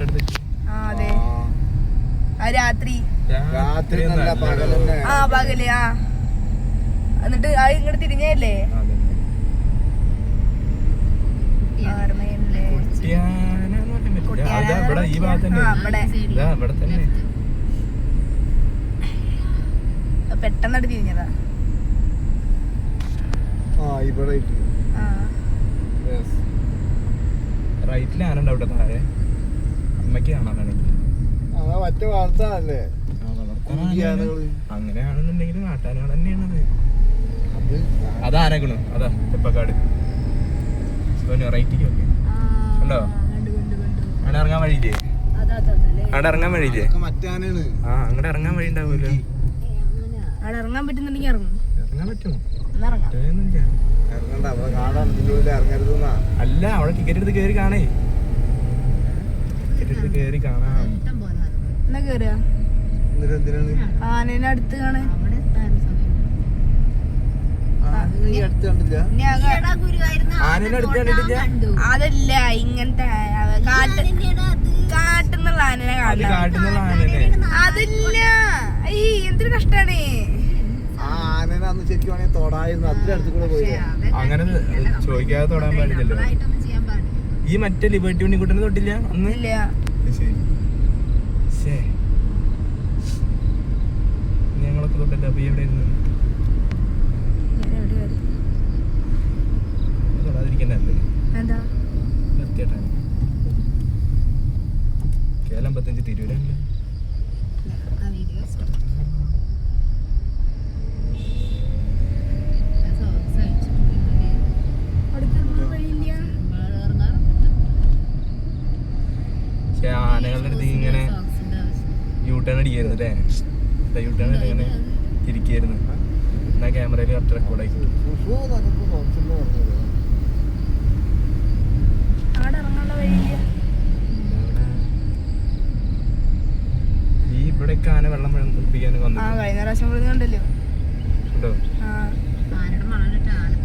തൊട്ടടുത്ത്. ആ അതെ. ആ രാത്രി. രാത്രി നല്ല പകലന്നെ. ആ പകൽ ആ. എന്നിട്ട് ആ ഇങ്ങോട്ട് തിരിഞ്ഞല്ലേ ഓർമ്മയില്ലേ ഇവിടെ ഈ ഭാഗത്ത് തന്നെ ആ ഇവിടെ. ഇതാ ഇവിടെ തന്നെ. പെട്ടെന്നായിട്ട് തിരിഞ്ഞതാ. ആ ഇവിടെ. റൈറ്റിൽ താഴെ. അമ്മയ്ക്ക് കാണാനാണെങ്കിൽ അതാ മറ്റേ വളർത്താനല്ലേ. അങ്ങനെയാണെന്നുണ്ടെങ്കിൽ നാട്ടാനുകൾ തന്നെയാണത്. അത് അത് ആനക്കണു അതാ തെപ്പക്കാട് റൈറ്റിക്ക് ഓക്കെ ഉണ്ടോ? അവിടെ ഇറങ്ങാൻ വഴിയില്ലേ? അവിടെ ഇറങ്ങാൻ വഴിയില്ലേ? ആ അങ്ങോട്ട് ഇറങ്ങാൻ വഴി ഉണ്ടാവുമല്ലോ. അവിടെ ഇറങ്ങാൻ പറ്റുന്നുണ്ടെങ്കിൽ ഇറങ്ങും. ഇറങ്ങാൻ പറ്റുമോ? കാണാൻ അല്ല അവിടെ ടിക്കറ്റ് എടുത്ത് കേറി കാണേ. ടിക്കറ്റ് കേറി കയറി കാണാം. എന്നാ എന്നിട്ട് എന്തിനാണ് ആനേനെ അടുത്ത് കാണാൻ. അതല്ല ഇങ്ങനത്തെ കാട്ടുന്നുള്ള ആനനെ കാട്ടുന്നുള്ള ആനനെ. അതില്ല ഈ എന്തൊരു കഷ്ടാണ്. ആ ആനനെ അന്ന് ശരിക്കും തൊടായിരുന്നു. അത്ര അടുത്ത് കൂടെ പോയി. അങ്ങനെ ചോദിക്കാതെ തൊടാൻ പാടില്ലല്ലോ. ഈ മറ്റേ ലിബർട്ടി ഉണ്ണിക്കുട്ടനെ തൊട്ടില്ല അന്ന്? ശരി. ഞങ്ങളൊക്കെ തൊട്ടല്ല അപ്പൊ എവിടെ ഇരുന്നു? തൊടാതിരിക്കണ്ടല്ലേ എന്താ? നിർത്തിയിട്ടാണ് കേരളം പത്തഞ്ച് തിരൂരല്ലേ അടുത്തൊന്നും വഴിയില്ല പക്ഷെ ആനകളുടെ അടുത്ത് ഇങ്ങനെ യൂ ടേൺ അടിക്കായിരുന്നു അല്ലേ? യൂ ടേൺ ഇങ്ങനെ തിരിക്കായിരുന്നു എന്നാ ക്യാമറയിൽ കറക്റ്റ് റെക്കോർഡായി ആയി. ഈ ഇവിടെ ആന വെള്ളം ആ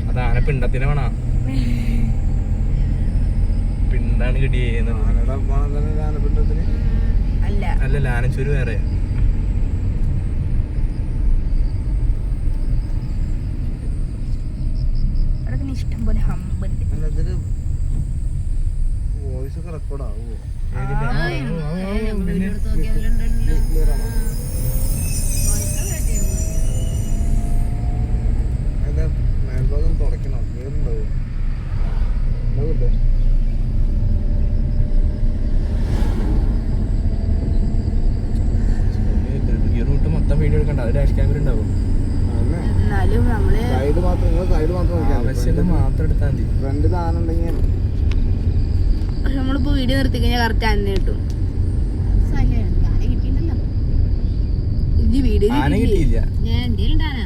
അത് ആന പിണ്ടത്തിന് വേണ? പിണ്ടാണ് കിട്ടിയത് ആനയുടെ ആനപ്പിണ്ടത്തിന് അല്ല അല്ല ആനച്ചൂര് വേറെ ഇഷ്ടം പോലെ ഇതിൽ വോയിസ് ഒക്കെ റെക്കോർഡ് ആവുമോ ഡാഷ് ക്യാമറ ഉണ്ടാവും. എന്നാലും നമ്മൾ സൈഡ് മാത്രം നിങ്ങൾ സൈഡ് മാത്രം ആവശ്യമില്ല മാത്രം എടുത്താൽ മതി. ഫ്രണ്ടിൽ ആന ഉണ്ടെങ്കിൽ നമ്മളിപ്പോ വീഡിയോ നിർത്തി കഴിഞ്ഞാൽ കറക്റ്റ് അന്നെ കിട്ടും. ഇത് വീഡിയോ ആന കിട്ടിയില്ല? ഞാൻ എന്തേലും ഉണ്ടാനാ?